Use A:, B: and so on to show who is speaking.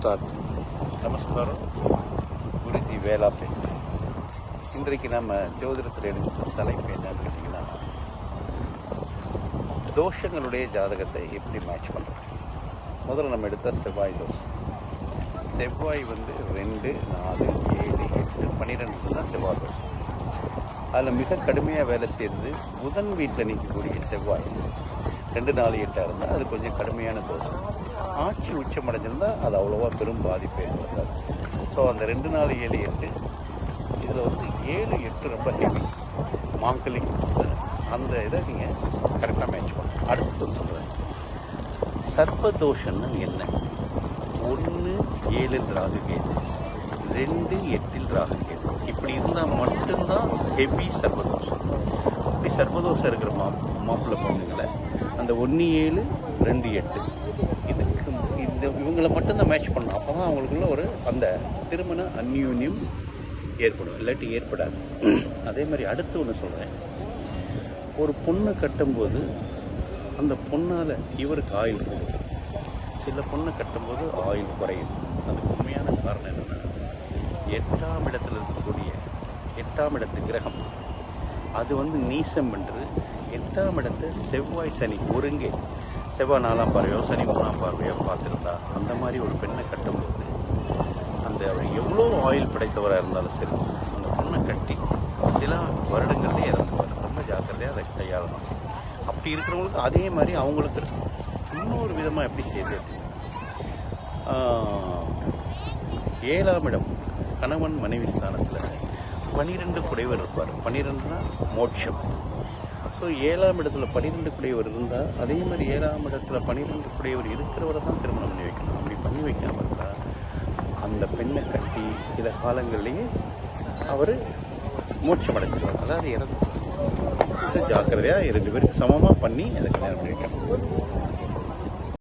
A: Start.
B: நமஸ்காரம். குருஜி வேலா பேசுகிறேன் இன்றைக்கு நம்ம ஜோதிடத்தில் எடுத்த தலைப்பு என்னன்னு கேட்டிங்கன்னா தோஷங்களுடைய ஜாதகத்தை எப்படி மேட்ச் பண்ணுறது முதல்ல நம்ம எடுத்த செவ்வாய் தோஷம். செவ்வாய் வந்து ரெண்டு நாலு ஏழு எட்டு பன்னிரெண்டு தான் செவ்வாய் தோஷம். அதில் மிக கடுமையாக வேலை செய்கிறது புதன் வீட்டில் நிற்கக்கூடிய செவ்வாய். ரெண்டு நாலு எட்டாக இருந்தால் அது கொஞ்சம் கடுமையான தோஷம் ஆட்சி உச்சமடைஞ்சிருந்தால் அது அவ்வளோவா பெரும் பாதிப்பை ஏற்படுத்தாது ஸோ அந்த ரெண்டு நாலு ஏழு எட்டு இதில் வந்து ஏழு எட்டு ரொம்ப ஹெவி மாங்கலிங் அந்த இதை நீங்கள் கரெக்டாக மேட்ச் பண்ணணும் அடுத்து சொல்கிறேன் சர்ப்பதோஷம்னு என்ன? ஒன்று ஏழில் ராகு கேது ரெண்டு எட்டில் ராகு கேது இப்படி இருந்தால் மட்டும்தான் ஹெவி சர்வதோஷம் இப்படி சர்வதோஷம் இருக்கிற மா மாப்பிள்ளை பொண்ணுங்களை அந்த ஒன்று ஏழு ரெண்டு எட்டு. இதுக்கு இந்த இவங்களை மட்டும்தான் மேட்ச் பண்ணணும். அப்போ தான் அவங்களுக்குள்ள ஒரு அந்த திருமண அந்யூன்யம் ஏற்படும். இல்லாட்டி ஏற்படாது. அதே மாதிரி அடுத்து ஒன்று சொல்கிறேன் ஒரு பொண்ணை கட்டும்போது அந்த பொண்ணால் இவருக்கு ஆயில் கூடும் சில பொண்ணை கட்டும்போது ஆயில் குறையும். அதுக்கு உண்மையான காரணம் என்னென்னா எட்டாம் இடத்தில் இருக்கக்கூடிய எட்டாம் இடத்து கிரகம் அது வந்து நீசம் என்று எட்டாம் இடத்தை செவ்வாய் சனி ஒருங்கே செவ்வாய் நாலாம் பார்வையோ சனி மூணாம் பார்வையோ பார்த்துருந்தா அந்த மாதிரி ஒரு பெண்ணை கட்டும்போது அந்த அவர் எவ்வளோ ஆயில் படைத்தவராக இருந்தாலும் சரி அந்த பொண்ணை கட்டி சில வருடங்கள்லேயே இறந்துவார் ரொம்ப ஜாக்கிரதையாக அதை கையாளணும். அப்படி இருக்கிறவங்களுக்கு அதே மாதிரி அவங்களுக்கு இருக்கும் இன்னொரு விதமாக எப்படி செய்யுது ஏழாம் இடம் கணவன் மனைவி ஸ்தானத்தில். பனிரெண்டு குடைவர் இருப்பார். பனிரெண்டுனா மோட்சம். ஸோ ஏழாம் இடத்துல பன்னிரெண்டு குடையவர் இருந்தால் அதே மாதிரி ஏழாம் இடத்துல பன்னிரெண்டு குடையவர் இருக்கிறவரை தான் திருமணம் பண்ணி வைக்கணும். அப்படி பண்ணி வைக்காம இருந்தால் அந்த பெண்ணை கட்டி சில காலங்கள்லேயே அவர் மோட்சம் அடைஞ்சிருவார் அதாவது இறந்து ஜாக்கிரதையாக ரெண்டு பேருக்கு சமமாக பண்ணி அதை கல்யாணம் பண்ணி வைக்கணும்.